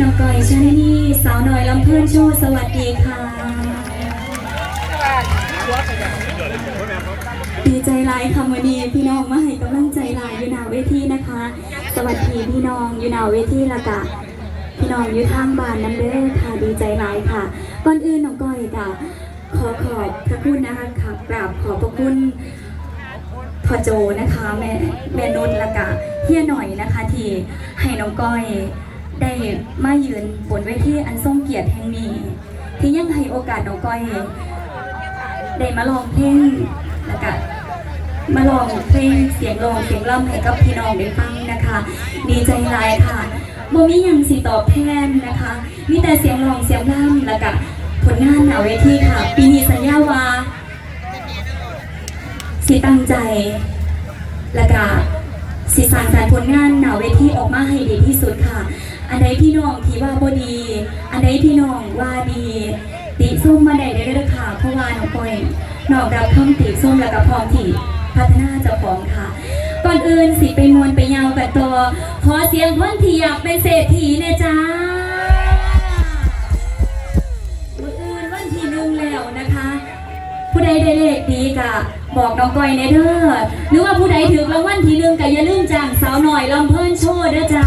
น้องก้อยชาลินีสาวหน่อยลำเพื่อนโชว์สวัสดีค่ะดีใจหลายค่ะวันนี้พี่น้องมาให้กำลังใจหลายอยู่หนาเวทีนะคะ สวัสดีพี่น้องอยู่หนาเวทีละกะพี่น้องอยู่ทางบ้านน้ำเด้อค่ะดีใจหลายค่ะก่อนอื่นน้องก้อยกะขอขอบพระคุณนะคะค่ะกราบขอบพระคุณพ่อโจนะคะแม่แม่นุชและกะเฮียหน่อยนะคะที่ให้น้องก้อย ได้มายืนบนเวทีอันทรงเกียรติแห่งนี้ ที่ยังให้โอกาสน้องก้อยได้มาลองเพลงแล้วก็มาลองเพลงเสียงร้องเสียงร่ำให้กับพี่น้องได้ฟังนะคะ ดีใจหลายค่ะโมมีหยังสิตอบแทนนะคะ มีแต่เสียงร้องเสียงร่ำแล้วก็ผลงานหนาเวทีค่ะ ปีนี้สัญญาว่าสิตั้งใจแล้วก็สิสานสารผลงานหนาเวทีออกมาให้ดีที่สุดค่ะ อันใดพี่น้องที่ว่าบ่ดี อันใดพี่น้องว่าดี ติส้มมาได้ได้เลยค่ะเพราะว่าน้องปอยนอกรับคำติส้มแล้วก็พร้อมที่พัฒนาเจ้าของค่ะ ก่อนอื่นสิไปมวนไปยาวกับตัวขอเสียงคนที่อยากเป็นเศรษฐีเนี่ยจ้ามื่ออื่นวันที่หนึ่งแล้วนะคะ ผู้ใดได้เลขดีกะบอกน้องก้อยในเด้อหรือว่าผู้ใดถือรางวัลที่หนึ่งกะอย่าลืมจ้างสาวหน่อยลำเพิ่นโชว์เด้อจ้า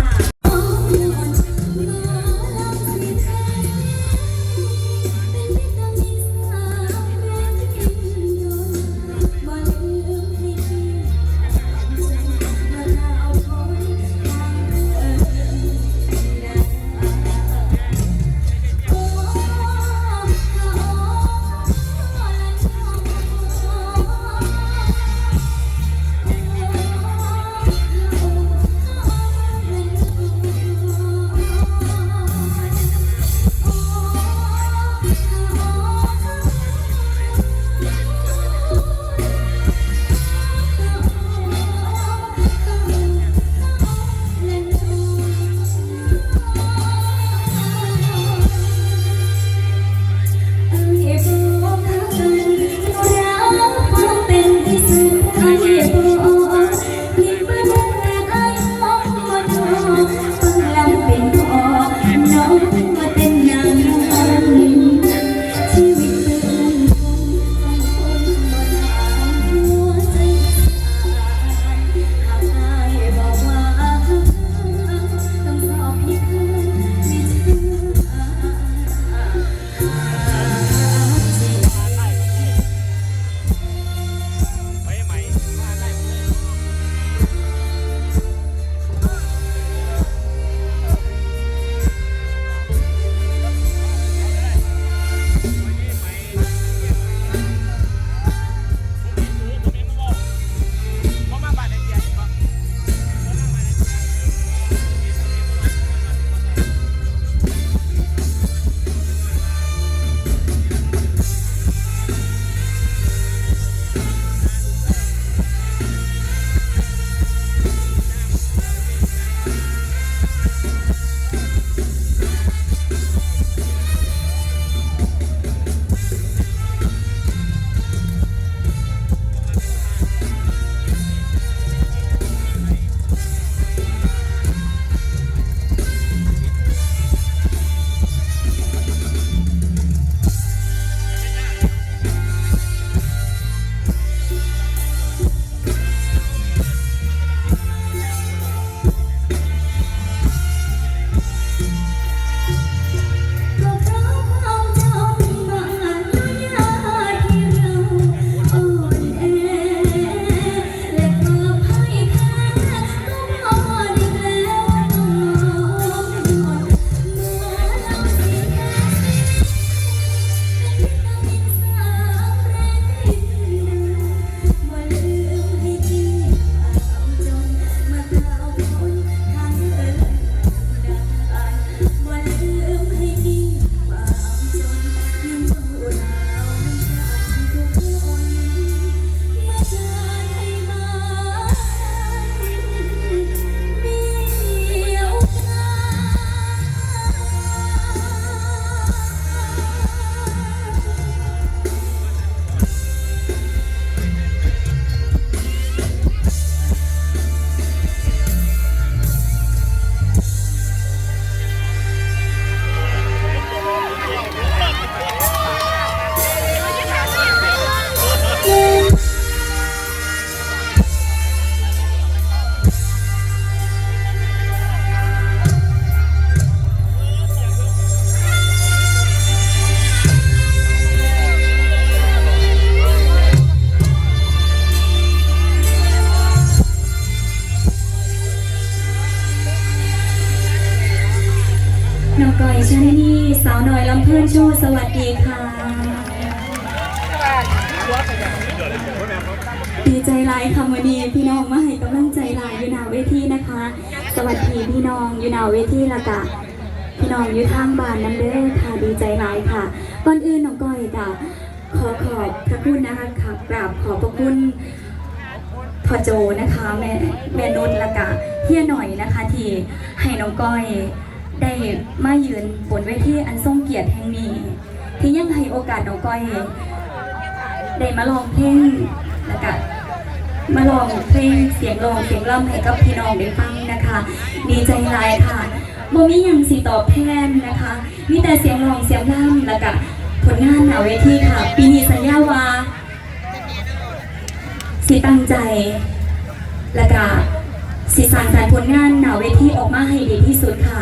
หลายค่ะวันนี้พี่น้องมาให้กำลังใจหลายอยู่หน้าเวทีนะคะ สวัสดีพี่น้องอยู่หน้าเวทีละกะพี่น้องอยู่ทางบ้านน้ำเด้อค่ะดีใจหลายค่ะก่อนอื่นน้องก้อยกะขอขอบพระคุณนะคะค่ะกราบขอบพระคุณพ่อโจนะคะแม่แม่นุชละกะเฮียหน่อยนะคะที่ให้น้องก้อยได้มายืนบนเวทีอันทรงเกียรติแห่งนี้ ที่ยังให้โอกาสน้องก้อยได้มาลองเพลงแล้วก็ มาลองเพลงเสียงร้องเสียงร่ำให้กับพี่น้องได้ฟังนะคะ ดีใจหลายค่ะโมมีหยังสีตอบแทนนะคะ มีแต่เสียงร้องเสียงร่ำแล้วก็ผลงานหนาเวทีค่ะ ปีนี้สัญญาวาสิตั้งใจ แล้วก็สิสานสารผลงานหนาเวทีออกมาให้ดีที่สุดค่ะ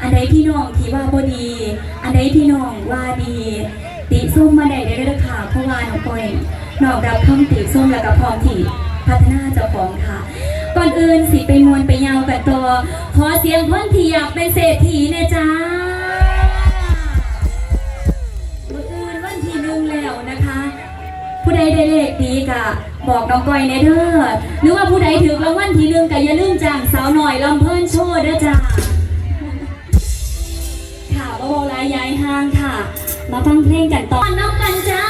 อันใดพี่น้องที่ว่าบ่ดี อันใดพี่น้องว่าดีติส้มมาได้ได้เลยค่ะเพราะว่าน้องปอยนอกรับคำติส้มแล้วก็พร้อมที่ พัฒนาเจ้าของค่ะ ก่อนอื่นสิไปมวนไปยาวกันต่อขอเสียงคนที่อยากเป็นเศรษฐีเนะจ้ามืออื่นวันที่หนึ่งแล้วนะคะ ผู้ใดได้เลขดีกะบอกน้องก้อยในเด้อหรือว่าผู้ใดถือรางวัลที่หนึ่งกะอย่าลืมจ้างสาวหน่อยลำเพิ่นโชว์เด้อจ้าค่ะบาวลายยายห้างค่ะ มาฟังเพลงกันต่อน้องกันจ้า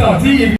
ต่อที่อีก